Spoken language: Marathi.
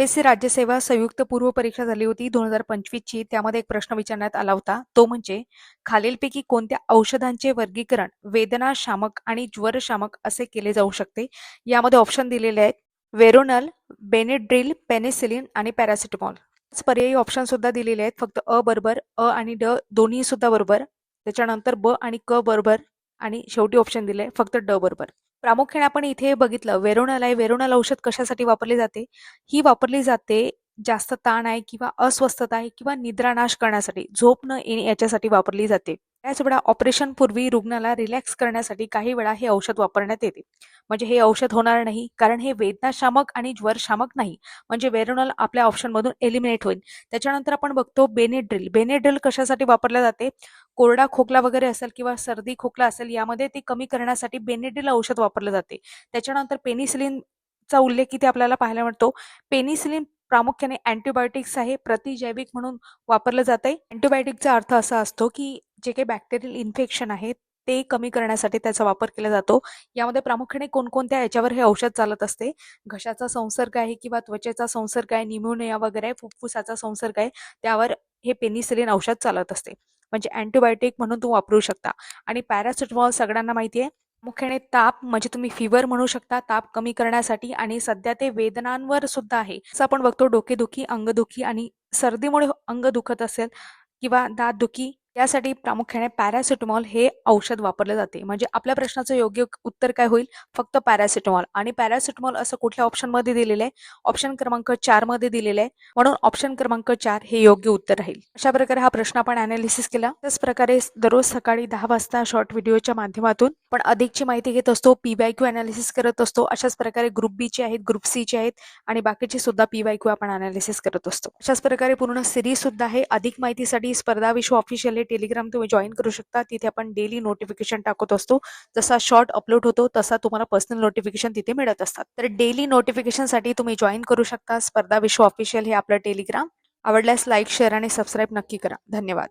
एमपीएससी राज्यसेवा संयुक्त पूर्व परीक्षा झाली होती दोन हजार पंचवीसची. त्यामध्ये एक प्रश्न विचारण्यात आला होता. तो म्हणजे खालीलपैकी कोणत्या औषधांचे वर्गीकरण वेदनाशामक आणि ज्वरशामक असे केले जाऊ शकते? यामध्ये ऑप्शन दिलेले आहेत. वेरोनल बेनेड्रिल पेनिसिलिन आणि पॅरासिटेमॉल. पर्यायी ऑप्शन सुद्धा दिलेले आहेत. फक्त अ बरोबर अ आणि ड दोन्ही सुद्धा बरोबर. त्याच्यानंतर ब आणि क बरोबर आणि शेवटी ऑप्शन दिले फक्त ड बरोबर. प्रामुख्याने आपण इथे बघितलं वेरोनाल आहे. वेरोनाल औषध कशासाठी वापरली जाते? ही वापरली जाते जास्त ताण आहे किंवा अस्वस्थता आहे किंवा निद्रानाश करण्यासाठी. झोप न येणे याच्यासाठी वापरली जाते. त्याच वेळा ऑपरेशन पूर्वी रुग्णाला रिलॅक्स करण्यासाठी काही वेळा हे औषध वापरण्यात येते. म्हणजे हे औषध होणार नाही कारण हे वेदनाशामक आणि ज्वरशामक नाही. म्हणजे वेरोनॉल आपल्या ऑप्शनमधून एलिमिनेट होईल. त्याच्यानंतर आपण बघतो बेनेड्रिल बेनेड्रिल कशासाठी वापरले जाते? कोरडा खोकला वगैरे असेल किंवा सर्दी खोकला असेल यामध्ये ते कमी करण्यासाठी बेनेड्रिल औषध वापरलं जाते. त्याच्यानंतर पेनिसिलिनचा उल्लेख इथे आपल्याला पाहायला मिळतो. पेनिसिलिन प्रामुख्याने अँटीबायोटिक्स आहे प्रतिजैविक म्हणून वापरलं जात आहे अँटीबायोटिकचा अर्थ असा असतो की जे काही बॅक्टेरियल इन्फेक्शन आहे ते कमी करण्यासाठी त्याचा वापर केला जातो. यामध्ये प्रामुख्याने कोणकोणत्या याच्यावर हे औषध चालत असते? घशाचा संसर्ग आहे किंवा त्वचेचा संसर्ग आहे निमोनिया वगैरे आहे, फुफ्फुसाचा संसर्ग आहे त्यावर हे पेनिसिलिन औषध चालत असते. म्हणजे अँटीबायोटिक म्हणून तू वापरू शकता. आणि पॅरासिटमॉल सगळ्यांना माहिती आहे. मुख्याने ताप म्हणजे तुम्ही फिवर म्हणू शकता ताप कमी करण्यासाठी आणि सध्या ते वेदनांवर सुद्धा आहे. असं आपण बघतो डोकेदुखी अंगदुखी आणि सर्दीमुळे अंग दुखत असेल किंवा दातदुखी त्यासाठी प्रामुख्याने पॅरासिटामॉल हे औषध वापरले जाते. म्हणजे आपल्या प्रश्नाचं योग्य उत्तर काय होईल? फक्त पॅरासिटामॉल. आणि पॅरासिटामॉल असं कुठल्या ऑप्शनमध्ये दिलेलं आहे? ऑप्शन क्रमांक चारमध्ये दिलेलं आहे. म्हणून ऑप्शन क्रमांक चार हे योग्य उत्तर राहील. अशा प्रकारे हा प्रश्न आपण अनालिसिस केला. त्याच प्रकारे दररोज सकाळी दहा वाजता शॉर्ट व्हिडिओच्या माध्यमातून पण अधिकची माहिती घेत असतो पीवाय क्यू अनालिसिस करत असतो. अशाच प्रकारे ग्रुप बी चे आहेत ग्रुप सी चे आहेत आणि बाकीचे सुद्धा पीवाय क्यू आपण अनालिसिस करत असतो. अशाच प्रकारे पूर्ण सिरीज सुद्धा आहे. अधिक माहितीसाठी स्पर्धा विश्व ऑफिशियल आपले टेलिग्राम तुम्ही जॉईन करू शकता. तिथे आपण डेली नोटिफिकेशन टाकत असतो. जसा शॉर्ट अपलोड होतो तसा तुम्हाला पर्सनल नोटिफिकेशन तिथे मिळत असतात. तर डेली नोटिफिकेशनसाठी तुम्ही जॉईन करू शकता. स्पर्धा विश्व ऑफिशियल हे आपलं टेलिग्राम आवडल्यास लाईक शेअर आणि सबस्क्राईब नक्की करा. धन्यवाद.